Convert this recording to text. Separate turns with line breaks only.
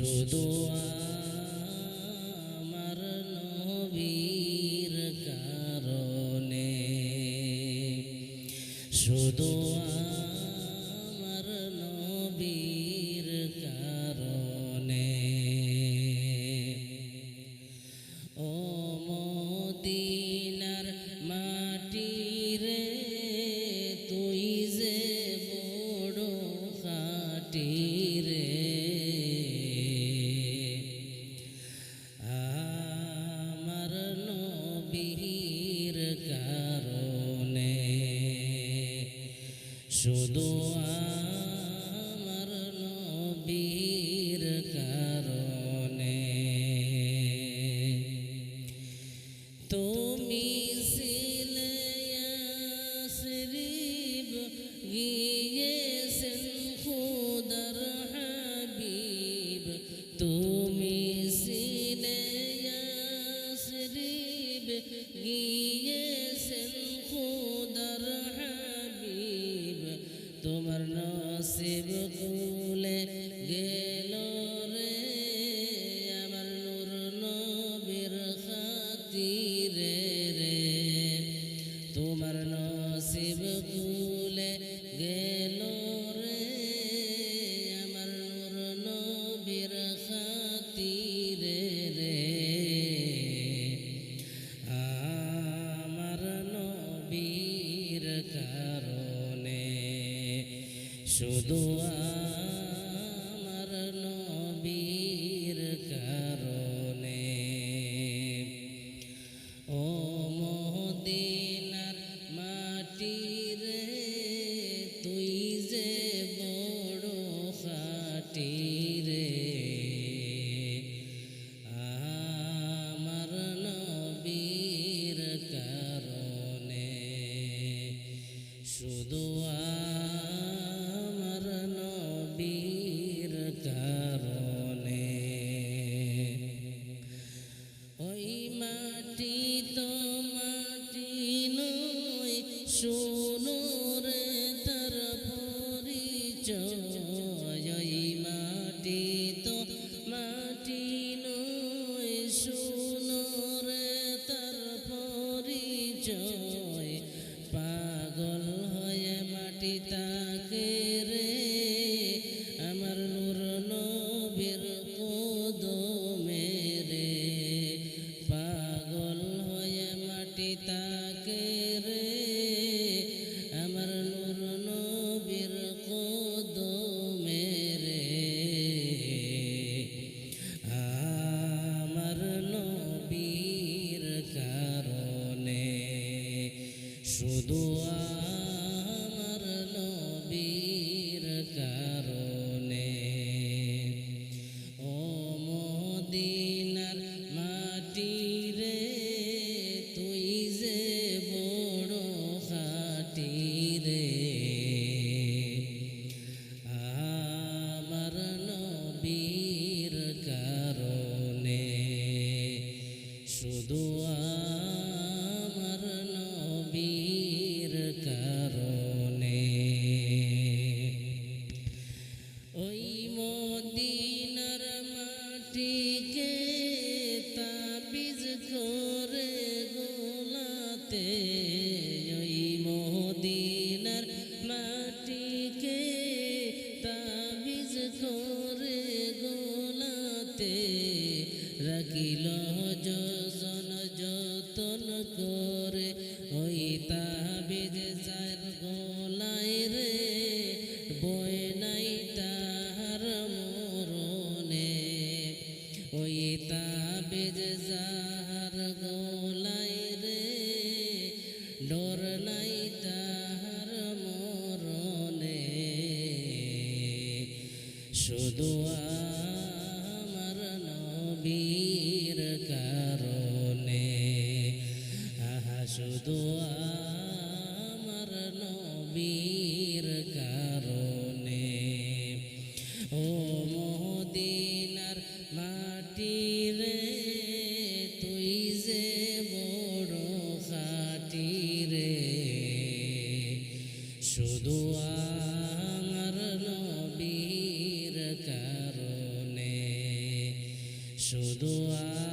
শুধু আমার নবীর কারণে শুধু শুধু আমার নবীর কারণে তুমি ছিলে শরীব গিয়েছেন খুদার হাবিব তুমি ছিলে শরীব গিয়েছেন তোমার নসিব শুধু আমার নবীর কারণে। ও মদিনার মাটি রে, তুই যে বড় খাটি রে। আমার নবীর কারণে শুধু ওই মাটি তো মাটি নয় শোনো রে তার পরিচয়। শুধু তাবিজ যাহার গোলায় রে ডর নাই তাহার মরণে। শুধু আমার নবীর কারণে। আহা শুধু শুধু আমার নবীর কারণে শুধু আমার